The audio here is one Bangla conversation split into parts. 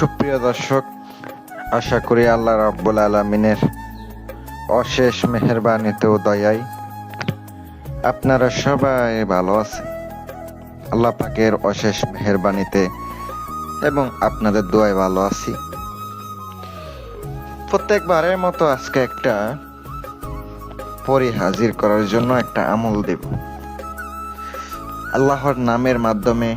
সুপ্রিয় দর্শক, আশা করি আল্লাহ রাব্বুল আলমিনের অশেষ মেহরবানিতে ও দয়ায় আপনারা সবাই ভালো আছেন। আল্লাহ পাকের অশেষ মেহরবানিতে এবং আপনাদের দোয়ায় ভালো আছি। প্রত্যেকবারের মতো আজকে একটা পরি হাজির করার জন্য একটা আমল দেব। আল্লাহর নামের মাধ্যমে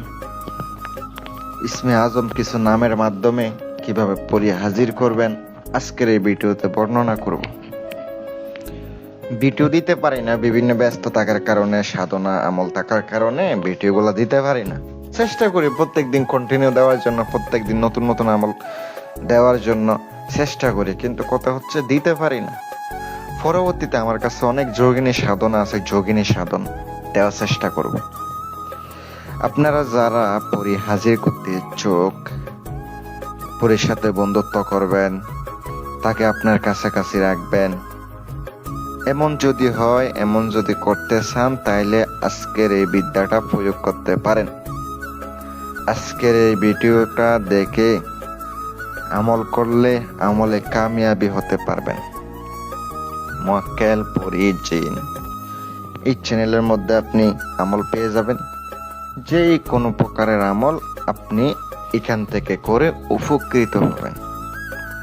ইসমে আজম কিছু নামের মাধ্যমে কীভাবে পরি হাজির করবেন, আজকের এই ভিডিওতে বর্ণনা করব। ভিডিও দিতে পারি না, বিভিন্ন ব্যস্ত থাকার কারণে, সাধনা, আমল থাকার কারণে ভিডিওগুলো দিতে পারি না। চেষ্টা করি প্রত্যেকদিন কন্টিনিউ দেওয়ার জন্য, প্রত্যেকদিন নতুন নতুন আমল দেওয়ার জন্য চেষ্টা করি, কিন্তু কথা হচ্ছে দিতে পারি না। পরবর্তীতে আমার কাছে অনেক যোগিনী সাধনা আছে, যোগিনী সাধন দেওয়ার চেষ্টা করব। আপনারা যারা পরি হাজির করতে ইচ্ছুক, পরির সাথে বন্ধুত্ব করবেন, তাকে আপনার কাছাকাছি রাখবেন। এমন যদি হয়, এমন যদি করতে চান, তাইলে আজকের এই বিদ্যাটা প্রয়োগ করতে পারেন। আজকের এই ভিডিওটা দেখে আমল করলে আমলে কামিয়াবি হতে পারবেন। মোয়াক্কেল পরি জিন। এই চ্যানেলের মধ্যে আপনি আমল পেয়ে যাবেন। যে কোনো প্রকারের আমল আপনি এখান থেকে করে উপকৃত হবেন।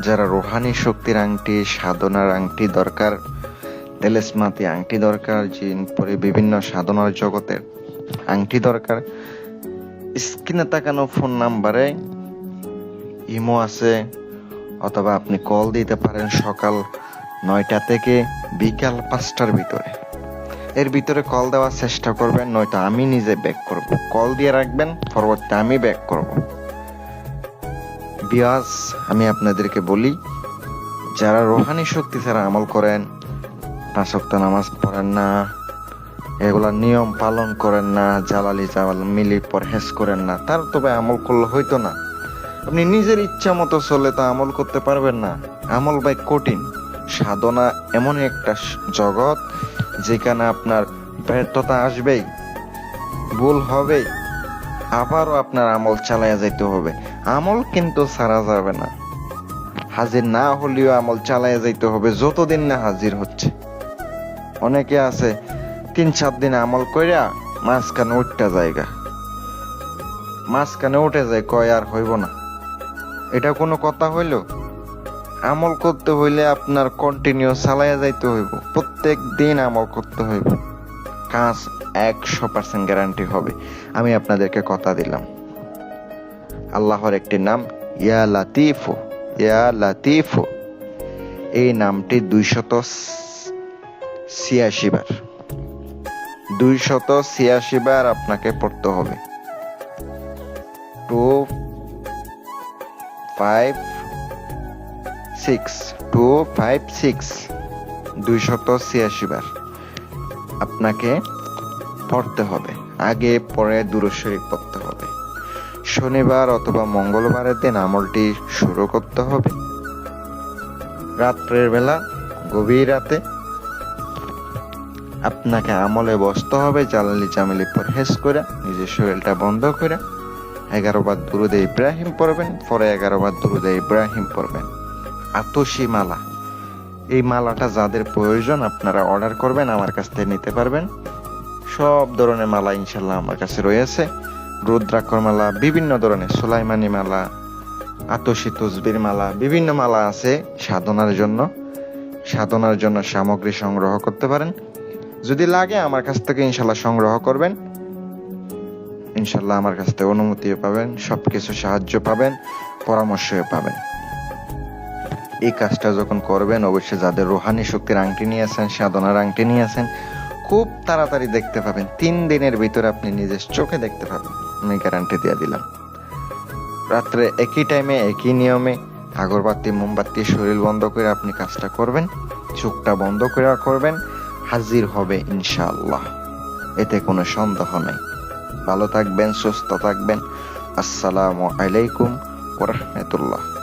যারা রোহানি শক্তির আংটি, সাধনার আংটি দরকার, তেলেসমাতি আংটি দরকার, জিন পরে বিভিন্ন সাধনার জগতের আংটি দরকার, স্ক্রিনে তাকানো ফোন নাম্বারে ইমো আছে, অথবা আপনি কল দিতে পারেন সকাল নয়টা থেকে বিকাল পাঁচটার ভিতরে। এর ভিতরে কল দেওয়ার চেষ্টা করবেন, নয়তো আমি নিজে ব্যাক করব। কল দিয়ে রাখবেন পরবর্তী আমি ব্যাক করব। বিয়াস আমি আপনাদেরকে বলি, যারা রোহানি শক্তি ছাড়া আমল করেন পাঁচক্ত নামাজ পড়েন না, এগুলা নিয়ম পালন করেন না, জালালি জালাল মিলি পরহেজ করেন না, তার তবে আমল করলে হইতো না। আপনি নিজের ইচ্ছা মতো চলে তা আমল করতে পারবেন না। আমল ভাই কঠিন, সাধনা এমন একটা জগৎ যেখানে আপনার ব্যর্থতা আসবেই, ভুল হবেই, আবারও আপনার আমল চালাইয়া যাইতে হবে। আমল কিন্তু ছাড়া যাবে না। হাজির না হলেও আমল চালাইয়া যাইতে হবে, যতদিন না হাজির হচ্ছে। অনেকে আছে, তিন চার দিন আমল কইরা মাঝখানে উঠটা জায়গা মাঝখানে উঠে যায়, কয় আর হইব না। এটা কোনো কথা হইল? আমল করতে হইলে আপনার কন্টিনিউ চালাইয়া যাইতে হইব। প্রত্যেক দিন আমল করতে হইব। কাজ একশো পার্সেন্ট গ্যারান্টি হবে। আমি আপনাদেরকে কথা দিলাম। আল্লাহর একটি নাম, ইয়া লাতিফু ইয়া লাতিফু। এই নামটি দুইশত ছিয়াশি বার। দুইশত ছিয়াশি বার আপনাকে পড়তে হবে। Two five six two five six দুইশত ছিয়াশি বার। আপনাকে পড়তে হবে। আগে পরে দূরশরীফ পড়তে হবে। শনিবার অথবা মঙ্গলবারের দিন আমলটি শুরু করতে হবে। রাত্রের বেলা, গভীর রাতে আপনাকে আমলে বসতে হবে, জালালি জামিলি পরহেজ করে, নিজের শরীরটা বন্ধ করে। এগারো বার দুরুদে ইব্রাহিম পড়বেন, পরে এগারো বার দুরুদে ইব্রাহিম পড়বেন। আতসী মালা এই মালাটা যাদের প্রয়োজন আপনারা অর্ডার করবেন, আমার কাছ থেকে নিতে পারবেন। সব ধরনের মালা ইনশাল্লাহ আমার কাছে রয়েছে। রুদ্রাক্ষর মালা বিভিন্ন ধরনের সোলাইমানি মালা, আতসী তসবির মালা, বিভিন্ন মালা আছে সাধনার জন্য। সাধনার জন্য সামগ্রী সংগ্রহ করতে পারেন। যদি লাগে আমার কাছ থেকে ইনশাল্লাহ সংগ্রহ করবেন। ইনশাল্লাহ আমার কাছ থেকে অনুমতিও পাবেন, সবকিছু সাহায্য পাবেন, পরামর্শও পাবেন। এই কাজটা যখন করবেন, অবশ্যই যাদের রোহানি শক্তির আংটি নিয়েছেন সাধনার আংটি নিয়ে নিয়েছেন খুব তাড়াতাড়ি দেখতে পাবেন। তিন দিনের ভিতরে আপনি নিজের চোখে দেখতে পাবেন। আমি গ্যারান্টি দিয়ে দিলাম। রাত্রে একই টাইমে একই নিয়মে, আগরবাতি, মোমবাতি, শরীর বন্ধ করে আপনি কাজটা করবেন, চোখটা বন্ধ করে করবেন, হাজির হবে ইনশাআল্লাহ। এতে কোনো সন্দেহ নেই। ভালো থাকবেন, সুস্থ থাকবেন। আসসালামু আলাইকুম ওরহমতুল্লাহ